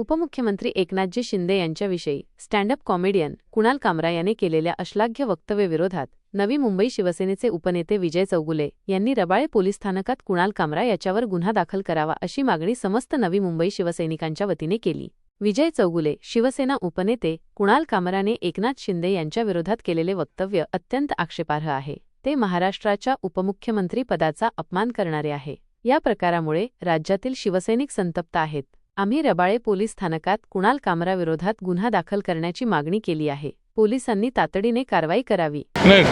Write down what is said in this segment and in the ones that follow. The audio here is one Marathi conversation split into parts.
उपमुख्यमंत्री एकनाथजी शिंदे यांच्याविषयी स्टँडअप कॉमेडियन कुणाल कामरा याने केलेल्या अश्लाघ्य वक्तव्यविरोधात नवी मुंबई शिवसेनेचे उपनेते विजय चौगुले यांनी रबाळे पोलीस स्थानकात कुणाल कामरा याच्यावर गुन्हा दाखल करावा अशी मागणी समस्त नवी मुंबई शिवसैनिकांच्या वतीने केली. विजय चौगुले शिवसेना उपनेते कुणाल कामराने एकनाथ शिंदे यांच्याविरोधात केलेले वक्तव्य अत्यंत आक्षेपार्ह आहे. ते महाराष्ट्राच्या उपमुख्यमंत्री पदाचा अपमान करणारे आहे. या प्रकारामुळे राज्यातील शिवसैनिक संतप्त आहेत. आम्ही रबाळे पोलीस स्थानकात कुणाल कामराविरोधात गुन्हा दाखल करण्याची मागणी केली आहे. पोलिसांनी तातडीने कारवाई करावी. नाही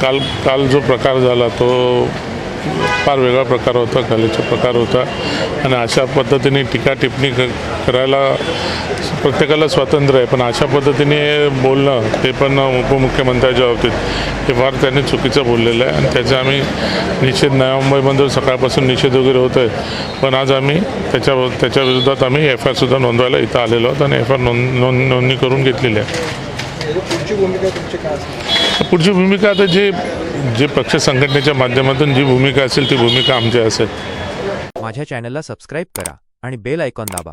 काल काल जो प्रकार झाला तो फार वेगळा प्रकार होता कलेचा प्रकार होता. आणि अशा पद्धतीने टीका टिप्पणी करायला प्रत्येकाला स्वातंत्र्य आहे पण अशा पद्धतीने बोलणं ते पण उपमुख्यमंत्र्याच्या बाबतीत हे फार त्यांनी चुकीचं बोललेलं आहे. आणि त्याचा आम्ही निषेध नवी मुंबईमध्ये सकाळपासून निषेध वगैरे होत आहे. पण आज आम्ही त्याच्या त्याच्या विरोधात आम्ही एफ आय आरसुद्धा नोंदवायला इथं आलेलो आहोत आणि एफ आय आर नोंद नोंद नोंदणी करून घेतलेली आहे. पुढची भूमिका तुमची काय असणार पुढची भूमिका आता जे जे पक्ष संघटनेच्या माध्यमातून जी भूमिका असेल ती भूमिका आमची असेल. माझ्या चॅनलला सबस्क्राईब करा आणि बेल आयकॉन दाबा.